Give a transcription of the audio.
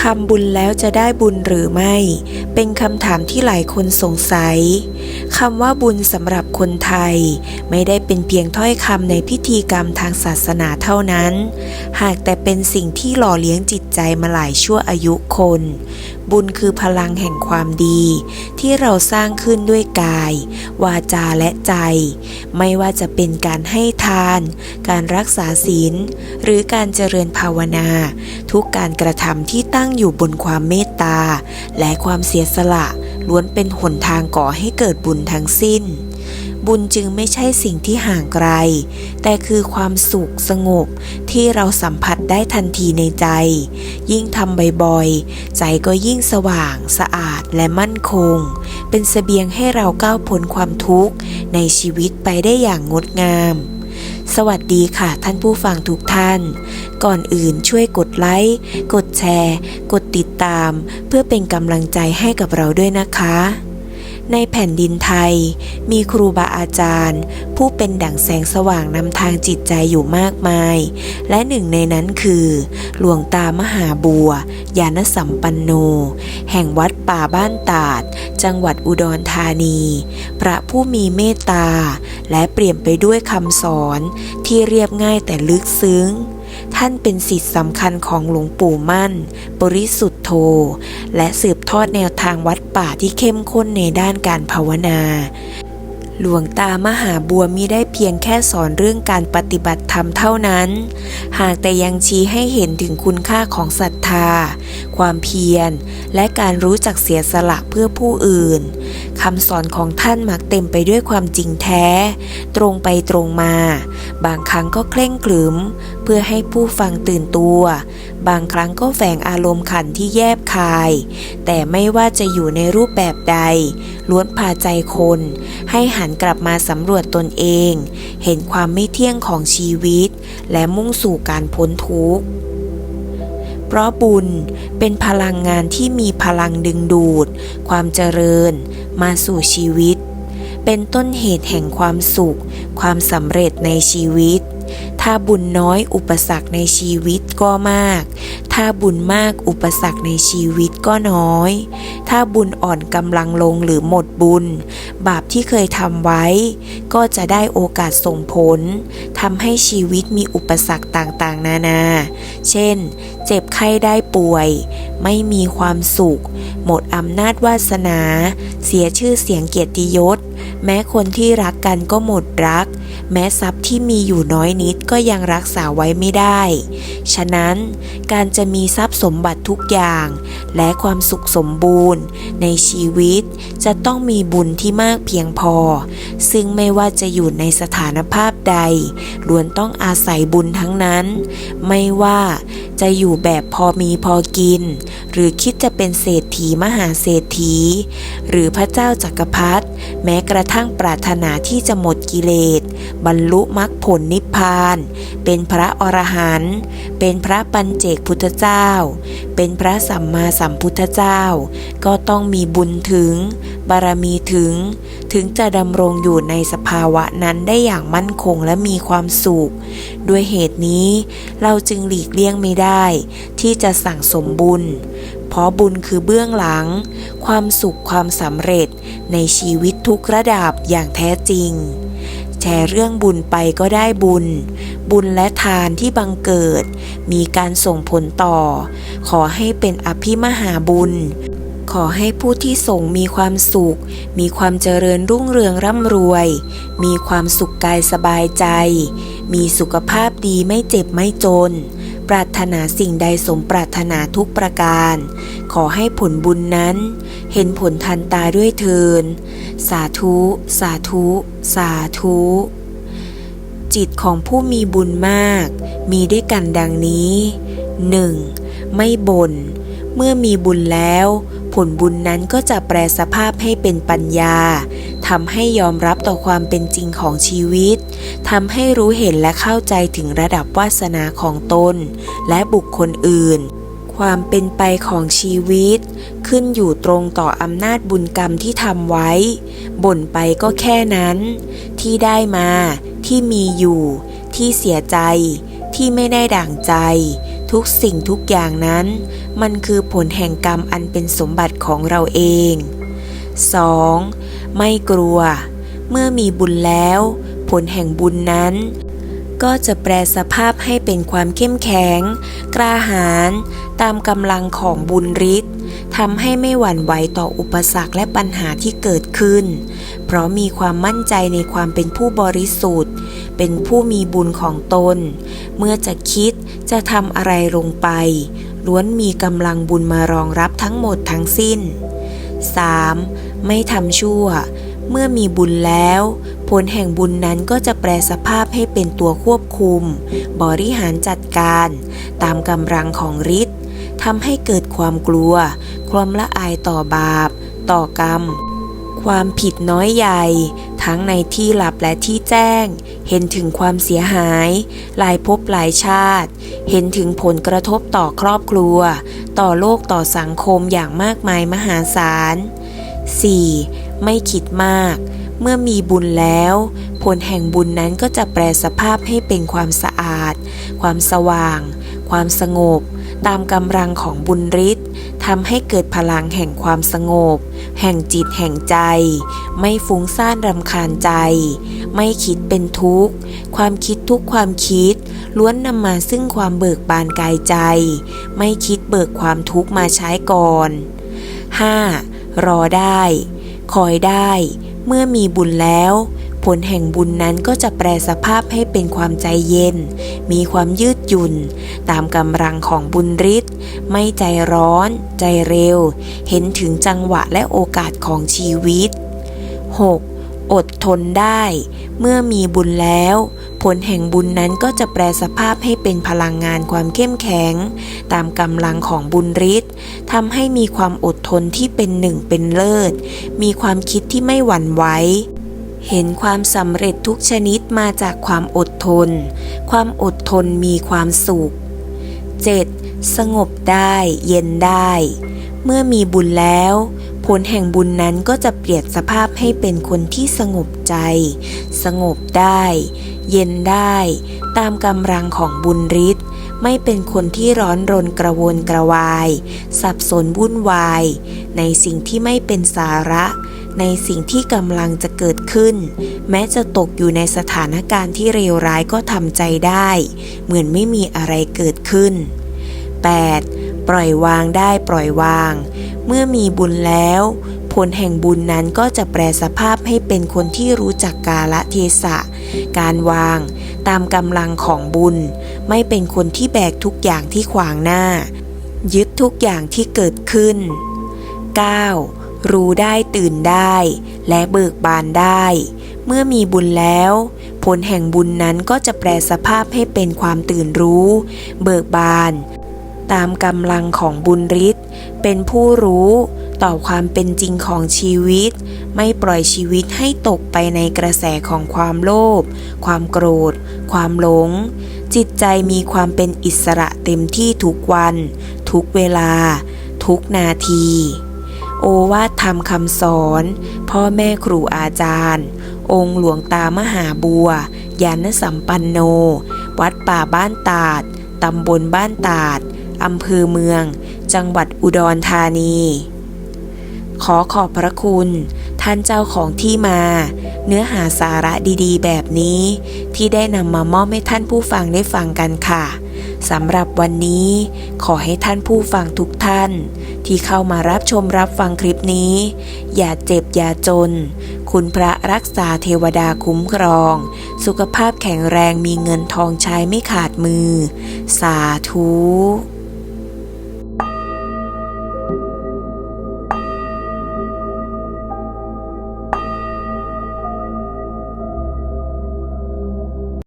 ทำบุญแล้วจะได้บุญหรือไม่ เป็นคำถามที่หลายคนสงสัยคำว่าบุญสำหรับคนไทย ไม่ได้เป็นเพียงถ้อยคำในพิธีกรรมทางศาสนาเท่านั้น หากแต่เป็นสิ่งที่หล่อเลี้ยงจิตใจมาหลายชั่วอายุคน บุญคือพลังแห่งความดี ที่เราสร้างขึ้นด้วยกาย วาจาและใจ ไม่ว่าจะเป็นการให้ทาน การรักษาศีล หรือการเจริญภาวนา ทุกการกระทำที่ตั้งงอยู่บนความเมตตา และความเสียสละล้วนเป็นหนทางก่อให้เกิดบุญทั้งสิ้น บุญจึงไม่ใช่สิ่งที่ห่างไกล แต่คือความสุขสงบที่เราสัมผัสได้ทันทีในใจ ยิ่งทำบ่อยๆ ใจก็ยิ่งสว่าง สะอาดและมั่นคง เป็นเสบียงให้เราก้าวพ้นความทุกข์ในชีวิตไปได้อย่างงดงาม สวัสดีค่ะท่านผู้ฟังทุกท่าน ก่อนอื่นช่วยกดไลค์ กดแชร์ กดติดตาม เพื่อเป็นกำลังใจให้กับเราด้วยนะคะ ในแผ่นดินไทย มีครูบาอาจารย์ ผู้เป็นดั่งแสงสว่างนำทางจิตใจอยู่มากมาย และหนึ่งในนั้นคือ หลวงตามหาบัวยานสัมปันโน แห่งวัดป่าบ้านตาด จังหวัดอุดรธานี พระผู้มีเมตตา และเปลี่ยนไปด้วยคำสอนที่เรียบง่ายแต่ลึกซึ้ง ท่านเป็นสิทธิสำคัญของหลวงปู่มั่น บริสุทธโธ และสืบทอดแนวทางวัดป่าที่เข้มข้นในด้านการภาวนา หลวงตามหาบัวมิได้เพียงแค่สอนเรื่องการปฏิบัติธรรมเท่านั้น หากแต่ยังชี้ให้เห็นถึงคุณค่าของศรัทธา ความเพียร และการรู้จักเสียสละเพื่อผู้อื่นคำสอนของท่านมักเต็มไปด้วยความจริงแท้ ตรงไปตรงมาบางครั้งก็เคร่งขรึม เพื่อให้ผู้ฟังตื่นตัว บางครั้งก็แฝงอารมณ์ขันที่แยบคาย แต่ไม่ว่าจะอยู่ในรูปแบบใด ล้วนพาใจคน ให้หันกลับมาสำรวจตนเอง เห็นความไม่เที่ยงของชีวิต และมุ่งสู่การพ้นทุกข์เพราะบุญเป็นพลังงานที่มีพลังดึงดูด ความเจริญ มาสู่ชีวิต เป็นต้นเหตุแห่งความสุข ความสำเร็จในชีวิต ถ้าบุญน้อยอุปสรรคในชีวิตก็มาก ถ้าบุญมากอุปสรรคในชีวิตก็น้อย ถ้าบุญอ่อนกำลังลงหรือหมดบุญ บาปที่เคยทำไว้ ก็จะได้โอกาสส่งผลทำให้ชีวิตมีอุปสรรคต่างๆ นานา เช่น เจ็บไข้ได้ป่วย ไม่มีความสุข หมดอำนาจวาสนา เสียชื่อเสียงเกียรติยศ แม้คนที่รักกันก็หมดรัก แม้ทรัพย์ที่มีอยู่น้อยนิดก็ยังรักษาไว้ไม่ได้ ฉะนั้นการจะมีทรัพย์สมบัติทุกอย่าง และความสุขสมบูรณ์ ในชีวิตจะต้องมีบุญที่มากเพียงพอ ซึ่งไม่ว่าจะอยู่ในสถานภาพ ใดล้วนต้องอาศัยบุญทั้งนั้น ไม่ว่าจะอยู่แบบพอมีพอกิน หรือคิดจะเป็นเศรษฐีมหาเศรษฐี หรือพระเจ้าจักรพรรดิแม้กระทั่งปรารถนาที่จะหมดกิเลส บรรลุมรรคผลนิพพาน เป็นพระอรหันต์เป็นพระปัญเจกพุทธเจ้า เป็นพระสัมมาสัมพุทธเจ้า ก็ต้องมีบุญถึง บารมีถึง ถึงจะดำรงอยู่ในสภาวะนั้นได้อย่างมั่นคงและมีความสุข ด้วยเหตุนี้เราจึงหลีกเลี่ยงไม่ได้ ที่จะสั่งสมบุญ เพราะบุญคือเบื้องหลัง ความสุขความสำเร็จในชีวิตทุกระดับอย่างแท้จริง แชร์เรื่องบุญไปก็ได้บุญ บุญและทานที่บังเกิด มีการส่งผลต่อ ขอให้เป็นอภิมหาบุญ ขอให้ผู้ที่ส่งมีความสุข มีความเจริญรุ่งเรืองร่ำรวย มีความสุขกายสบายใจ มีสุขภาพดีไม่เจ็บไม่จน ปรารถนาสิ่งใดสมปรารถนาทุกประการ ขอให้ผลบุญนั้น เห็นผลทันตาด้วยเทิน สาธุ สาธุ สาธุจิตของผู้มีบุญมาก มีด้วยกันดังนี้ 1. ไม่บน่น เมื่อมีบุญแล้ว ลบุญนั้นก็จะแปลสภาพให้เป็นปัญญาทำให้ยอมรับต่อความเป็นจริงของชีวิตทำให้รู้เห็นและเข้าใจถึงระดับวาสนาของตน และบุคคลอื่น ความเป็นไปของชีวิต ขึ้นอยู่ตรงต่ออำนาจบุญกรรมที่ทำไว้ บ่นไปก็แค่นั้น ที่ได้มา ที่มีอยู่ ที่เสียใจ ที่ไม่ได้ด่างใจ ทุกสิ่งทุกอย่างนั้น มันคือผลแห่งกรรมอันเป็นสมบัติของเราเอง 2. ไม่กลัว เมื่อมีบุญแล้ว ผลแห่งบุญนั้น ก็จะแปลสภาพให้เป็นความเข้มแข็ง กล้าหาญตามกำลังของบุญฤทธิ์ทำให้ไม่หวั่นไหวต่ออุปสรรคและปัญหาที่เกิดขึ้น เพราะมีความมั่นใจในความเป็นผู้บริสุทธิ์ เป็นผู้มีบุญของตน เมื่อจะคิดจะทำอะไรลงไป ล้วนมีกำลังบุญมารองรับทั้งหมดทั้งสิ้น 3. ไม่ทำชั่ว เมื่อมีบุญแล้ว ผลแห่งบุญนั้นก็จะแปลสภาพให้เป็นตัวควบคุม บริหารจัดการ ตามกำลังของฤทธิ์ทำให้เกิดความกลัว ความละอายต่อบาป ต่อกรรม ความผิดน้อยใหญ่ ทั้งในที่หลับและที่แจ้ง เห็นถึงความเสียหาย หลายภพหลายชาติ เห็นถึงผลกระทบต่อครอบครัว ต่อโลกต่อสังคมอย่างมากมายมหาศาล 4. ไม่คิดมาก เมื่อมีบุญแล้ว ผลแห่งบุญนั้นก็จะแปลสภาพให้เป็นความสะอาด ความสว่าง ความสงบ ตามกำลังของบุญฤทธิ์ทำให้เกิดพลังแห่งความสงบ แห่งจิตแห่งใจ ไม่ฟุ้งซ่านรำคาญใจ ไม่คิดเป็นทุกข์ ความคิดทุกความคิด ล้วนนำมาซึ่งความเบิกบานกายใจ ไม่คิดเบิกความทุกข์มาใช้ก่อน 5. รอได้ คอยได้ เมื่อมีบุญแล้ว ผลแห่งบุญนั้นก็จะแปลสภาพให้เป็นความใจเย็น มีความยืดหยุ่น ตามกำลังของบุญฤทธิ์ไม่ใจร้อน ใจเร็ว เห็นถึงจังหวะและโอกาสของชีวิต 6. อดทนได้ เมื่อมีบุญแล้ว ผลแห่งบุญนั้นก็จะแปลสภาพให้เป็นพลังงานความเข้มแข็ง ตามกำลังของบุญฤทธิ์ทำให้มีความอดทนที่เป็นหนึ่งเป็นเลิศ มีความคิดที่ไม่หวั่นไหว เห็นความสำเร็จทุกชนิดมาจากความอดทน ความอดทนมีความสุข 7. สงบได้เย็นได้ เมื่อมีบุญแล้ว ผลแห่งบุญนั้นก็จะเปลี่ยนสภาพให้เป็นคนที่สงบใจ สงบได้ เย็นได้ ตามกำลังของบุญฤทธิ์ไม่เป็นคนที่ร้อนรนกระวนกระวาย สับสนวุ่นวาย ในสิ่งที่ไม่เป็นสาระ ในสิ่งที่กำลังจะเกิดขึ้น แม้จะตกอยู่ในสถานการณ์ที่เลวร้ายก็ทำใจได้ เหมือนไม่มีอะไรเกิดขึ้น 8. ปล่อยวางได้ปล่อยวาง เมื่อมีบุญแล้ว ผลแห่งบุญนั้นก็จะแปลสภาพให้เป็นคนที่รู้จักกาละเทศะ การวางตามกำลังของบุญ ไม่เป็นคนที่แบกทุกอย่างที่ขวางหน้า ยึดทุกอย่างที่เกิดขึ้น 9. รู้ได้ตื่นได้ และเบิกบานได้ เมื่อมีบุญแล้ว ผลแห่งบุญนั้นก็จะแปลสภาพให้เป็นความตื่นรู้ เบิกบาน ตามกำลังของบุญฤทธิ์เป็นผู้รู้ต่อความเป็นจริงของชีวิต ไม่ปล่อยชีวิตให้ตกไปในกระแสของความโลภความโกรธ ความหลง จิตใจมีความเป็นอิสระเต็มที่ทุกวัน ทุกเวลา ทุกนาที โอวาทธรรมคำสอน พ่อแม่ครูอาจารย์ องค์หลวงตามหาบัว ยานสัมปันโน วัดป่าบ้านตาด ตำบลบ้านตาด อำเภอเมือง จังหวัดอุดรธานี ขอขอบพระคุณ ท่านเจ้าของที่มา เนื้อหาสาระดีๆ แบบนี้ ที่ได้นำมามอบให้ท่านผู้ฟังได้ฟังกันค่ะสำหรับวันนี้ขอให้ท่านผู้ฟังทุกท่าน ที่เข้ามารับชมรับฟังคลิปนี้ อย่าเจ็บอย่าจน คุณพระรักษาเทวดาคุ้มครอง สุขภาพแข็งแรงมีเงินทองใช้ไม่ขาดมือ สาธุ